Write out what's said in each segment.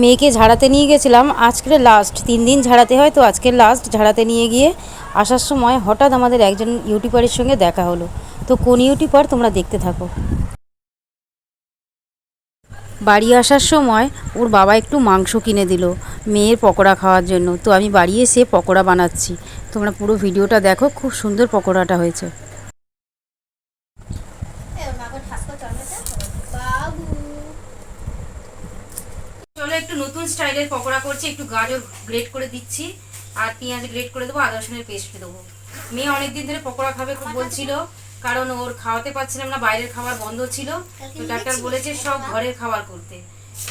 মেয়েকে ঝাড়াতে নিয়ে গেছিলাম আজকের লাস্ট তিন দিন ঝাড়াতে হয় তো আজকের লাস্ট ঝাড়াতে নিয়ে গিয়ে আসার সময় হঠাৎ আমাদের একজন ইউটিউবারের সঙ্গে দেখা হলো। তো কোন ইউটিউবার তোমরা দেখতে থাকো। বাড়ি আসার সময় ওর বাবা একটু মাংস কিনে দিল মেয়ের পকোড়া খাওয়ার জন্য। তো আমি বাড়ি এসে পকোড়া বানাচ্ছি। তোমরা পুরো ভিডিওটা দেখো খুব সুন্দর পকোড়াটা হয়েছে। চলো একটু নতুন স্টাইলের পকোড়া করছি, একটু গাজর গ্রেট করে দিচ্ছি, আর পেঁয়াজ গ্রেট করে দেবো, আদা রসুনের পেস্ট দেবো। মেয়ে অনেকদিন ধরে পকোড়া খাবে খুব বলছিল, কারণ ওর খাওয়াতে পারছিলাম না, বাইরের খাবার বন্ধ ছিল, তো ডাক্তার বলেছে সব ঘরের খাবার করতে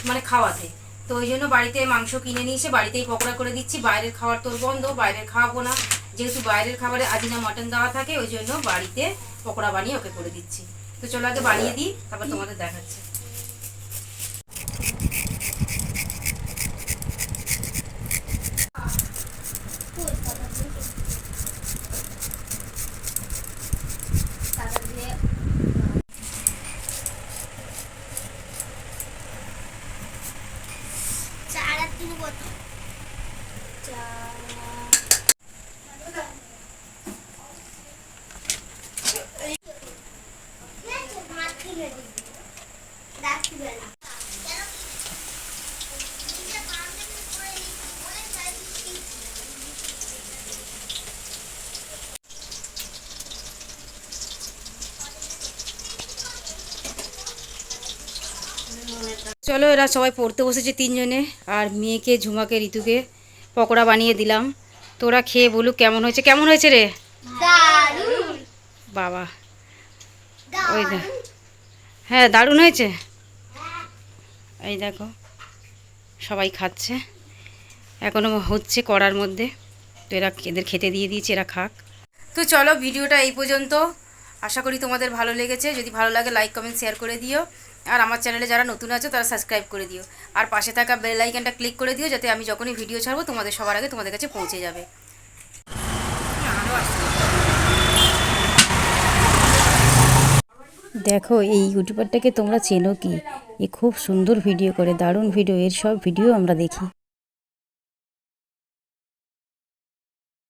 মানে খাওয়াতে। তো ওই জন্য বাড়িতে মাংস কিনে নিয়ে এসে বাড়িতেই পকোড়া করে দিচ্ছি, বাইরের খাবার তোর বন্ধ, বাইরের খাওয়াবো না। যেহেতু বাইরের খাবারে আজিনা মটন দেওয়া থাকে, ওই জন্য বাড়িতে পকোড়া বানিয়ে ওকে করে দিচ্ছি। তো চলো আগে বানিয়ে দিই, তারপর তোমাদের দেখাচ্ছি। চার আর তিন কত চলো এরা সবাই পড়তে বসেছে তিনজনে আর মেয়েকে ঝুমাকে ঋতুকে পকোড়া বানিয়ে দিলাম। তোরা খেয়ে বলুক কেমন হয়েছে। কেমন হয়েছে রে? বাবা। ওই দেখ। হ্যাঁ দারুণ হয়েছে? এই দেখো সবাই খাচ্ছে। এখনও হচ্ছে কড়ার মধ্যে। তো এরা এদের খেতে দিয়ে দিয়েছে এরা খাক। তো চলো ভিডিওটা এই পর্যন্ত। আশা করি তোমাদের ভালো লেগেছে। যদি ভালো লাগে লাইক কমেন্ট শেয়ার করে দিও। আর আমার চ্যানেলে যারা নতুন আছে, তারা সাবস্ক্রাইব করে দিও। আর পাশে থাকা বেল আইকনটা ক্লিক করে দিও, যাতে আমি যখনই ভিডিও ছাড়বো, তোমাদের সবার আগে তোমাদের কাছে পৌঁছে যাবে। দেখো, এই ইউটিউবারটাকে তোমরা চেনো কি? এ খুব সুন্দর ভিডিও করে, দারুণ ভিডিও এর সব ভিডিও আমরা দেখি।